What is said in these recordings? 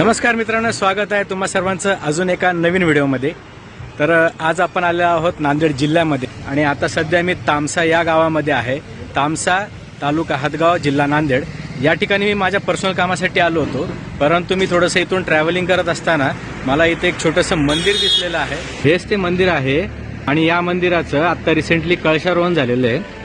नमस्कार मित्रांनो स्वागत आहे तुम्हा सर्वांचं अजून एका नवीन व्हिडिओमध्ये. तर आज आपण आलो आहोत नांदेड जिल्ह्यामध्ये आणि आता सध्या मी तामसा या गावामध्ये आहे. तामसा तालुका हातगाव जिल्हा नांदेड. या ठिकाणी मी माझ्या पर्सनल कामासाठी आलो होतो परंतु मी थोडंसं इथून ट्रॅव्हलिंग करत असताना मला इथे एक छोटंसं मंदिर दिसलेलं आहे. हेच ते मंदिर आहे आणि या मंदिराचं आत्ता रिसेंटली कळशारोहण झालेलं आहे.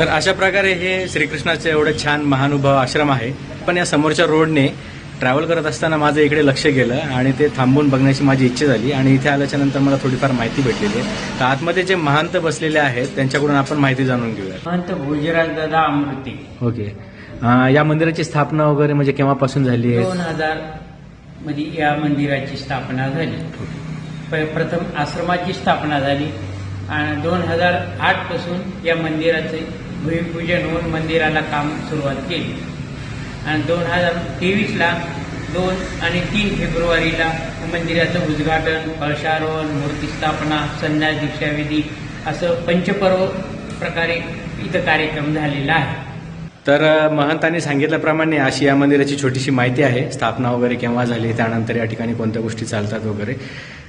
तर अशा प्रकारे हे श्रीकृष्णाचे एवढे छान महानुभाव आश्रम आहे. पण या समोरच्या रोडने ट्रॅव्हल करत असताना माझं इकडे लक्ष गेलं आणि ते थांबून बघण्याची माझी इच्छा झाली आणि इथे आल्याच्यानंतर मला थोडीफार माहिती भेटलेली आहे. तर आतमध्ये जे महंत बसलेले आहेत त्यांच्याकडून आपण माहिती जाणून घेऊया. महंत भोजराज दादा अमृती. ओके. या मंदिराची स्थापना वगैरे म्हणजे केव्हापासून झाली आहे? दोन हजारमध्ये या मंदिराची स्थापना झाली. प्रथम आश्रमाची स्थापना झाली आणि दोन हजार आठपासून या मंदिराचे भूमिपूजन होऊन मंदिराला काम सुरुवात केली. आणि दोन हजार तेवीसला दोन आणि तीन फेब्रुवारीला मंदिराचं उद्घाटन कळशारोहण मूर्ती स्थापना संन्यास दीक्षाविधी असं पंचपर्व प्रकारे इथं कार्यक्रम झालेला आहे. तर महंतांनी सांगितल्याप्रमाणे अशी या मंदिराची छोटीशी माहिती आहे. स्थापना वगैरे केव्हा झाली त्यानंतर या ठिकाणी कोणत्या गोष्टी चालतात वगैरे.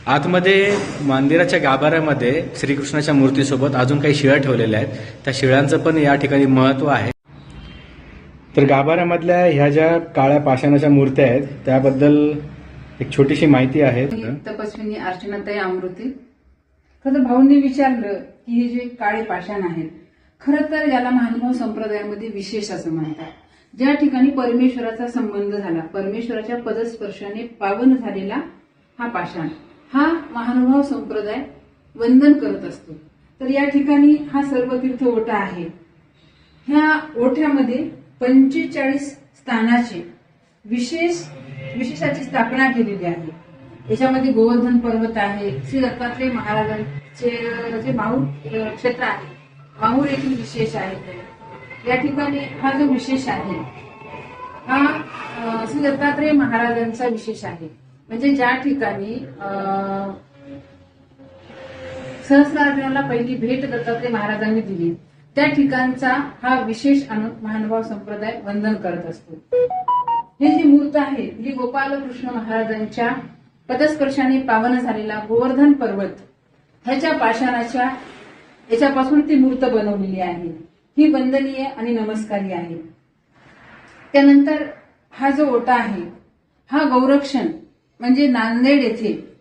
आतमध्ये मंदिराच्या गाभाऱ्यामध्ये श्रीकृष्णाच्या मूर्तीसोबत अजून काही शिळ्या ठेवलेल्या आहेत. त्या शिळ्यांचं पण या ठिकाणी महत्त्व आहे. तर गाभाऱ्यामधल्या ह्या ज्या काळ्या पाषाणाच्या मूर्त्या आहेत त्याबद्दल एक छोटीशी माहिती आहे. तपस्विनी अर्चनाताई अमृती. खरं तर भाऊंनी विचारलं की हे जे काळे पाषाण आहेत खरं तर याला महानुभाव संप्रदायामध्ये विशेष असं म्हणतात. ज्या ठिकाणी परमेश्वराचा संबंध झाला परमेश्वराच्या पदस्पर्शाने पावन झालेला हा पाषाण. हा महानुभाव संप्रदाय वंदन करत असतो. तर या ठिकाणी हा सर्वतीर्थ ओटा आहे. ह्या ओठ्यामध्ये पंचेचाळीस स्थानाचे विशेष विशेषाची स्थापना केलेली आहे. याच्यामध्ये गोवर्धन पर्वत आहे श्री दत्तात्रय महाराजांचे जे माहूर क्षेत्र आहे. माहूर येथील विशेष आहे. या ठिकाणी हा जो विशेष आहे हा श्री दत्तात्रय महाराजांचा विशेष आहे. म्हणजे ज्या ठिकाणी सहस्रार्जुनाला पहिली भेट दत्तात्रय महाराजांनी दिली त्या ठिकाणचा हा विशेष अनु महानुभाव संप्रदाय वंदन करत असतो. हे जी मूर्त आहे ही गोपालकृष्ण महाराजांच्या पदस्पर्शाने पावन झालेला गोवर्धन पर्वत ह्याच्या पाषाणाच्या याच्यापासून ती मूर्त बनवलेली आहे. ही वंदनीय आणि नमस्कारी आहे. त्यानंतर हा जो ओटा आहे हा गौरक्षण म्हणजे नांदेड येथे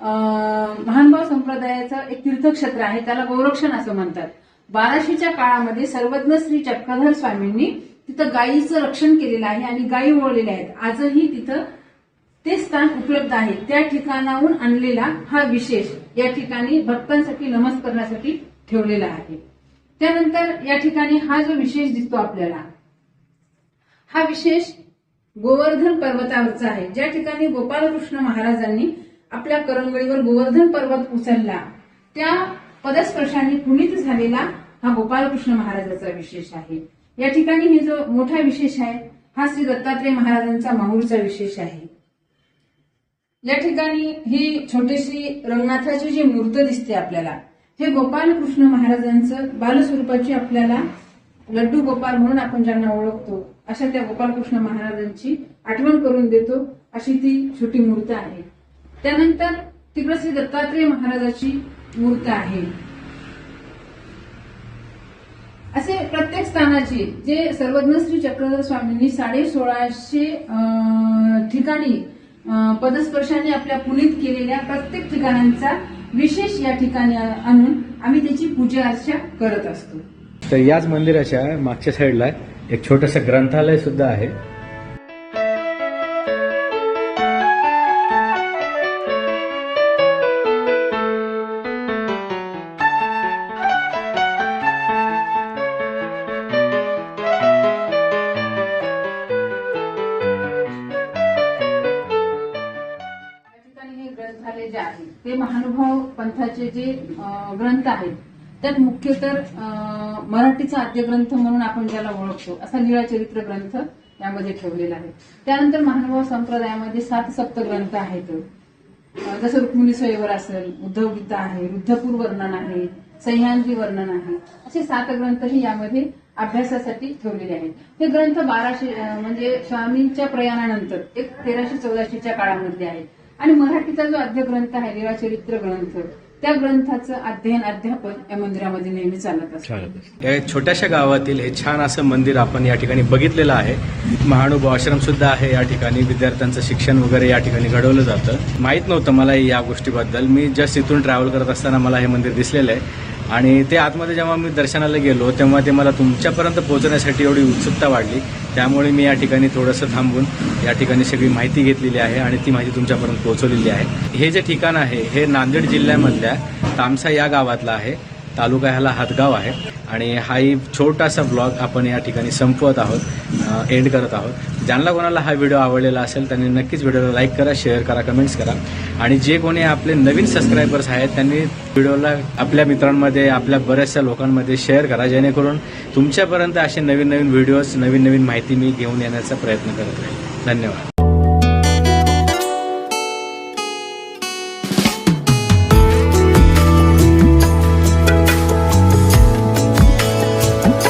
अं, संप्रदायाचं एक तीर्थक्षेत्र आहे त्याला गौरक्षण असं म्हणतात. बाराशेच्या काळामध्ये सर्वज्ञ श्री चक्रधर स्वामींनी तिथं गायीचं रक्षण केलेलं आहे आणि गायी ओळलेल्या आहेत. आजही तिथं ते स्थान उपलब्ध आहे. त्या ठिकाणाहून आणलेला हा विशेष या ठिकाणी भक्तांसाठी नमस करण्यासाठी ठेवलेला आहे. त्यानंतर या ठिकाणी हा जो विशेष दिसतो आपल्याला हा विशेष गोवर्धन पर्वतावरचा आहे. ज्या ठिकाणी गोपालकृष्ण महाराजांनी आपल्या करंगळीवर गोवर्धन पर्वत उचलला त्या पदस्पर्शाने पुनीत झालेला हा गोपालकृष्ण महाराजाचा विशेष आहे. या ठिकाणी हे जो मोठा विशेष आहे हा श्री दत्तात्रय महाराजांचा माहूरचा विशेष आहे. या ठिकाणी ही छोटीशी रंगनाथाची जी मूर्त दिसते आपल्याला हे गोपालकृष्ण महाराजांचं बालस्वरूपाची आपल्याला लड्डू गोपाल म्हणून आपण ज्यांना ओळखतो अशा त्या गोपालकृष्ण महाराजांची आठवण करून देतो. अशी ती छोटी मूर्त आहे. त्यानंतर तिकडे श्री दत्तात्रेय महाराजाची मूर्त आहे. असे प्रत्येक स्थानाची जे सर्वज्ञ श्री चक्रधर स्वामींनी साडे सोळाशे अं, ठिकाणी पदस्पर्शाने आपल्या पुनीत केलेल्या प्रत्येक ठिकाणांचा विशेष या ठिकाणी आणून आम्ही त्याची पूजा अर्चा करत असतो. तर याच मंदिराच्या मागच्या साईडला एक छोटंसं ग्रंथालय सुद्धा आहे. ग्रंथालय जे आहे ते महानुभाव पंथाचे जे ग्रंथ आहेत त्यात मुख्य तर अं, मराठीचा आद्यग्रंथ म्हणून आपण ज्याला ओळखतो असा निळा चरित्र ग्रंथ यामध्ये ठेवलेला आहे. त्यानंतर महानुभाव संप्रदायामध्ये सात सप्त ग्रंथ आहेत. जसं रुक्मिणी स्वयंवर असेल उद्धव गीता आहे रुद्धपूर वर्णन आहे सह्याद्री वर्णन आहे असे सात ग्रंथही यामध्ये अभ्यासासाठी ठेवलेले आहेत. हे ग्रंथ बाराशे म्हणजे स्वामींच्या प्रयाणानंतर एक तेराशे चौदाशेच्या काळामध्ये आहेत. आणि मराठीचा जो आद्य ग्रंथ आहे लीळाचरित्र ग्रंथ त्या ग्रंथाचं अध्ययन अध्यापन या मंदिरामध्ये नेहमी चालत असतं. या छोट्याशा गावातील हे छान असं मंदिर आपण या ठिकाणी बघितलेलं आहे. महानुभव आश्रम सुद्धा आहे या ठिकाणी. विद्यार्थ्यांचं शिक्षण वगैरे या ठिकाणी घडवलं जातं. माहीत नव्हतं मला या गोष्टीबद्दल. मी जस्ट इथून ट्रॅव्हल करत असताना मला हे मंदिर दिसलेलं आहे. आणि ते आतमध्ये जेव्हा मी दर्शनाला गेलो तेव्हा ते मला तुमच्यापर्यंत पोहोचण्यासाठी एवढी उत्सुकता वाढली. त्यामुळे मी या ठिकाणी थोडंसं थांबून या ठिकाणी सगळी माहिती घेतलेली आहे आणि ती माहिती तुमच्यापर्यंत पोहोचवलेली आहे. हे जे ठिकाण आहे हे नांदेड जिल्ह्यामधल्या तामसा या गावातलं आहे. तालुका ह्याला हातगाव आहे. आणि हा एक छोटासा ब्लॉग आपण या ठिकाणी संपवत आहोत एंड करत आहोत. ज्यांना कोणाला हा व्हिडिओ आवडलेला असेल त्यांनी नक्कीच व्हिडिओला लाईक करा शेअर करा कमेंट्स करा. आणि जे कोणी आपले नवीन सबस्क्रायबर्स आहेत त्यांनी व्हिडिओला आपल्या मित्रांमध्ये आपल्या बऱ्याचशा लोकांमध्ये शेअर करा. जेणेकरून तुमच्यापर्यंत असे नवीन नवीन व्हिडिओज नवीन नवीन माहिती मी घेऊन येण्याचा प्रयत्न करत राहील. धन्यवाद.